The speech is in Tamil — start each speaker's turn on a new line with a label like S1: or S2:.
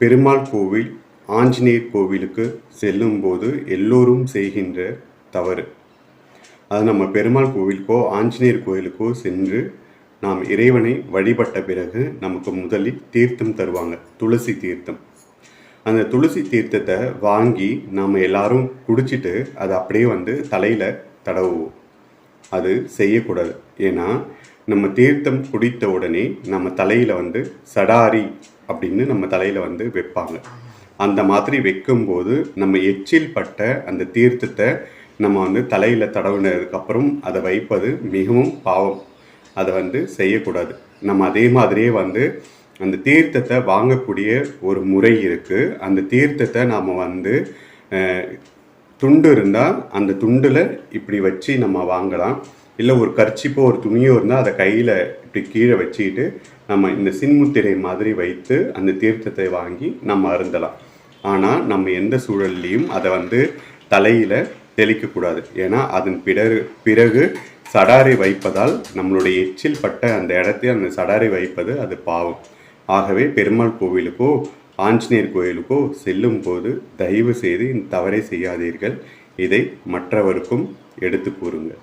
S1: பெருமாள் கோவில் ஆஞ்சநேயர் கோவிலுக்கு செல்லும்போது எல்லோரும் செய்கின்ற தவறு. அது நம்ம பெருமாள் கோவிலுக்கோ ஆஞ்சநேயர் கோவிலுக்கோ சென்று நாம் இறைவனை வழிபட்ட பிறகு நமக்கு முதலில் தீர்த்தம் தருவாங்க துளசி தீர்த்தம். அந்த துளசி தீர்த்தத்தை வாங்கி நாம் எல்லாரும் குடிச்சிட்டு அதை அப்படியே வந்து தலையில் தடவுவோம். அது செய்யக்கூடாது. ஏன்னா நம்ம தீர்த்தம் குடித்த உடனே நம்ம தலையில் வந்து சடாரி அப்படின்னு நம்ம தலையில் வந்து வைப்பாங்க. அந்த மாதிரி வைக்கும்போது நம்ம எச்சில் பட்ட அந்த தீர்த்தத்தை நம்ம வந்து தலையில் தடவினதுக்கப்புறம் அதை வைப்பது மிகவும் பாவம். அதை வந்து செய்யக்கூடாது. நம்ம அதே மாதிரியே வந்து அந்த தீர்த்தத்தை வாங்கக்கூடிய ஒரு முறை இருக்குது அந்த தீர்த்தத்தை நாம் வந்து துண்டு இருந்தால் அந்த துண்டில் இப்படி வச்சு நம்ம வாங்கலாம். இல்லை ஒரு கர்ச்சிப்போ ஒரு துணியோ இருந்தால் அதை கையில் இப்படி கீழே வச்சுக்கிட்டு நம்ம இந்த சின்முத்திரை மாதிரி வைத்து அந்த தீர்த்தத்தை வாங்கி நம்ம அருந்தலாம். ஆனால் நம்ம எந்த சூழல்லையும் அதை வந்து தலையில் தெளிக்கக்கூடாது. ஏன்னா அதன் பிறகு பிறகு சடாரை வைப்பதால் நம்மளுடைய எச்சில் பட்ட அந்த இடத்தை அந்த சடாரை வைப்பது அது பாவம். ஆகவே பெருமாள் கோவிலுக்கோ ஆஞ்சநேயர் கோயிலுக்கோ செல்லும் போது தயவு செய்து இந்த தவறை செய்யாதீர்கள். இதை மற்றவருக்கும் எடுத்து கூறுங்கள்.